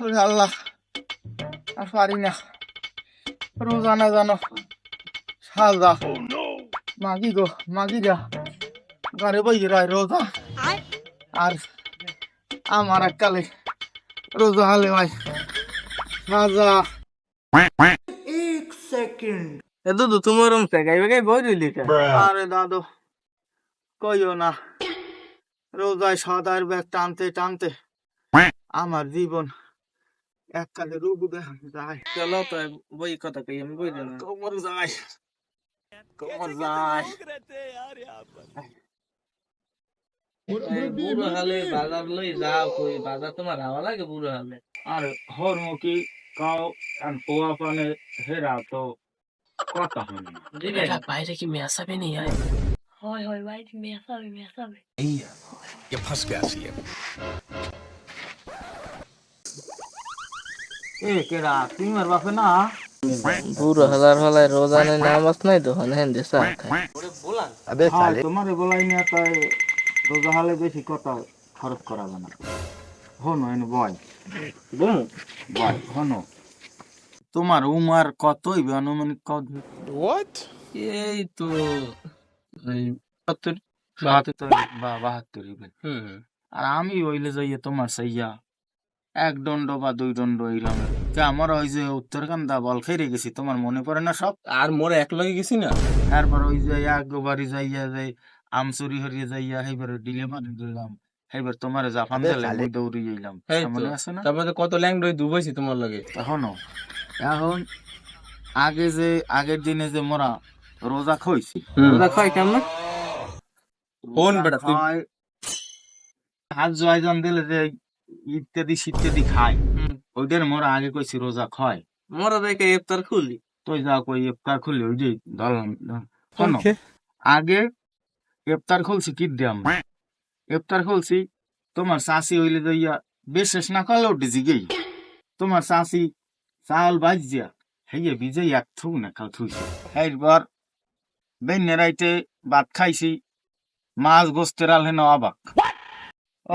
আল্লাহ আর পারি না। রোজানা জানো সাজা। মাগি গো মাগি যা। ঘরে বই রায় রোজা। আর আমার এককালে রোজা হলে ভাই সাজা। এ দুদু তোমার রুম থেকে গাইবে গাই বই রইলি কে? আরে দাদু কইও না। রোজায় সাদার ব্যাগ টানতে টানতে আমার জীবন এককালে রূপ দেখা যায় চলো তো বই কথা কই আমি বই দেনা কোমর যায় কোমর যায় বুড়ো হালে বাজার লই যাও কই বাজার তোমার হাওয়া লাগে বুড়ো হালে আর হরমুখী কাও আর পোয়া পানে হেরা তো কথা হয় না দিবে বেটা বাইরে কি মেসাবে নেই আয় হয় হয় বাইরে মেসাবে মেসাবে ये फंस गया सी এ কেডা তোমার বাপে না? বুড়ো হালার হলায় রোজানে নামাজ নাই তো হন হেন দেশা খায়। হ্যাঁ, তোমারে বলাই না তাই রোজা হলে বেশি কথা খরচ করাবে না। হনো এনে বয়। বুম বয় হনো। তোমার উমার কতই আনুমানিক কত এই তো সত্তর বাহাত্তর। বা বাহাত্তর। আর আমি ওইলে যাইয়ে তোমার সাইয়া এক দণ্ড বা দুই দণ্ড এইলাম। কে আমার ওই যে উত্তরকান্দা বল খেয়ে গেছি তোমার মনে পড়ে না সব? আর মোরে এক লগে গেছি না? তারপর ওই যে একবারই যাইয়া যে আম চুরি হরিয়ে যাইয়া সেইবার ডিলে মারি দিলাম। সেইবার তোমার জাফান দিলে দৌড়ি যাইলাম এই মনে আছে না? তারপরে কত ল্যাংডই ডুবাইছি তোমার লগে? এখনও? এখন আগে যে আগের দিনে যে মোরা রোজা খইছি। রোজা খাই কেমন? কোন বেটা তুই হাত জয়জন দিলে যে ইত্যাদি ইত্যাদি খায়। হুম। ওইটার মোরা আগে কইছি রোজা খয়। মোরা দেখে ইফতার খুলি। তুই যা কই ইফতার খুললি ওই যে ধরলাম শোনো আগে ইফতার খুলছি কি দিয়াম ইফতার খুলছি তোমার চাষি হইলে যাইয়া বিশেষ না করলেও ডিজি গেই। তোমার চাষি চাউল বাজিয়া হেয়ে বিজে এক থু না খাল থুইছে। এইবার বেন্যে রাইতে ভাত খাইছি মাছ গোস্তের আলহে ন অবাক।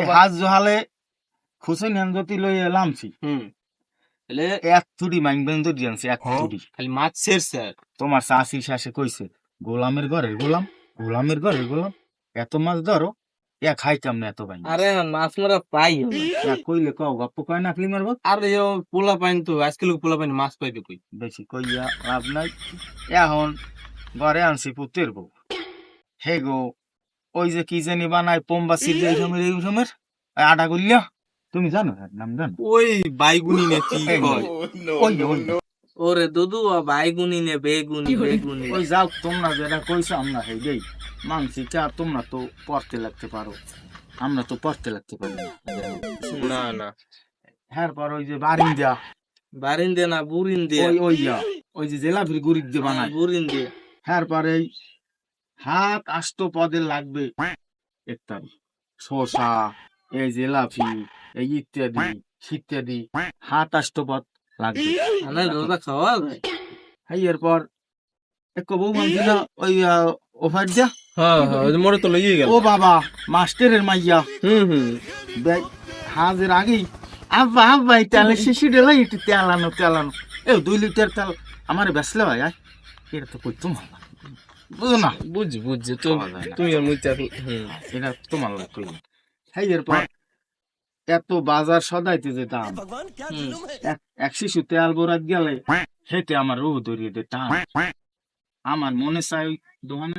হাত জহালে খুশি নেনজতি লই এলামছি হুম। তাহলে এক থুড়ি মাইনবেন তো দিয়ানছি এক থুড়ি খালি মাছ শের স্যার। তোমার চাষি শাসে কইছে গোলামের ঘরে গোলাম গোলামের ঘরে গোলাম এত মাছ ধরো এ খাইতাম না এত বাইন আরে মাছ মারা পাই কইলে কও গপ্প কয় না ক্লিমার বল আরে ও পোলা পাইন তো আজকাল পোলা পাইন মাছ পাইবে কই? বেশি কইয়া লাভ নাই। এখন ঘরে আনছি পুতের বউ। হে গো ওই যে কি জানি বানায় পোম্বা সিদ্ধ এই সময় এই সময় আটা গুলিয়া তুমি জানো নাম জানো? ওই বাইগুনি নে কি কয়? ওই ওই ওরে দুদু বাইগুনি নে বেগুনি বেগুনি। ওই যাও তোমরা যেটা কইছো আমরা হেই দেই। মানছি কা তোমরা তো পড়তে লাগতে পারো। আমরা তো পড়তে লাগতে পারি না। না না। হ্যাঁ পর ওই যে বারিন দেয়া বারিন দে না বুরিন দে ওই ওই ওই যে জেলাপির গুড়ির দিয়ে বানায়। বুরিন দে হ্যাঁ পরে এই হাত আষ্ট পদের লাগবে। ইত্যাদি শসা এই জেলাপি এই ইত্যাদি ইত্যাদি হাত আষ্ট পদ লাগবে রোজা খাওয়া যায় হ্যাঁ এরপর মানছিল ওই ওভার দিয়া হ্যাঁ হ্যাঁ মোরে তো লইয়ে গেল ও বাবা মাস্টারের মাইয়া হুম হুম হাজের আগেই আব্বা আব্বা এই তেলের শিশি ডেলা একটু তেল আনো তেল আনো এ দুই লিটার তেল আমার বেসলে ভাই আয় এটা তো কই তোমার। বুঝো না বুঝছি বুঝছি। তুমি আর মুই চাকরি এটা তোমার লাগে কই হ্যাঁ এরপর এত বাজার সদাইতে যে দাম এক- শিশু তেল বোরাত গেলে হেঁটে আমার রু ধরিয়ে দে টান। আমার মনে চাই ওই দোকানে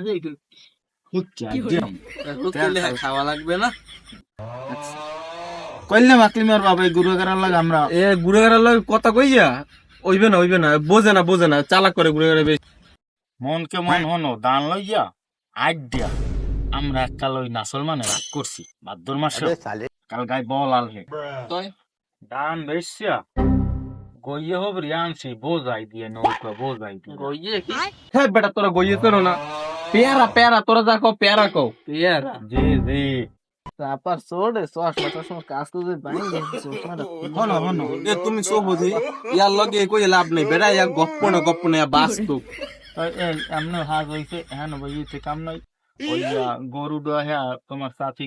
হুচ্চা খাওয়া লাগবে না? কইলে মাকলিমার বাবা লাগে আমরা এ গুড়ে গাড়ার লগে কথা কইয়া ওইবে না ওইবে না বোঝে না বোঝে না চালাক করে গুড়ে গাড়ে মনকে মন হনো? দান লইয়া আমরা লই নাসল মানে রাগ করছি ভাদ্র মাসে কাল গাই বল আলহে তয় দান বেশিয়া। গইয়ে হব রিয়ানছি বোঝাই দিয়ে নৌকা বোঝাই দিয়ে। গইয়ে কি? হ্যাঁ বেটা তোরা গইয়ে তো না। পেয়ারা পেয়ারা তোরা যা কও পেয়ারা কও। পেয়ারা? জি জি। তারপর সোডে চশমা চশমা কাজ করে বাইরে চশমাটা হনো হনো। এ তুমি সো বুঝি ইয়ার লগে কই লাভ নাই বেটা ইয়া গপ্প না গপ্প না ইয়া বাস্তব হাজ হইছে হ্যাঁ বইতে কাম নাই। ওই আ, গরু ডয়া হ্যাঁ তোমার সাথী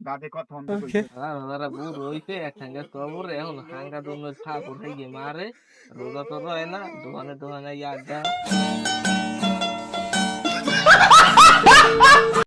দাদি কথা মতো কইছে। আর ওনারা বুড়ো হইছে একসঙ্গে কবর এখন হাঙ্গা দোনো ঠাকুর থেকে মারে? রোজা তো রয় না দোকানে দোকানে আড্ডা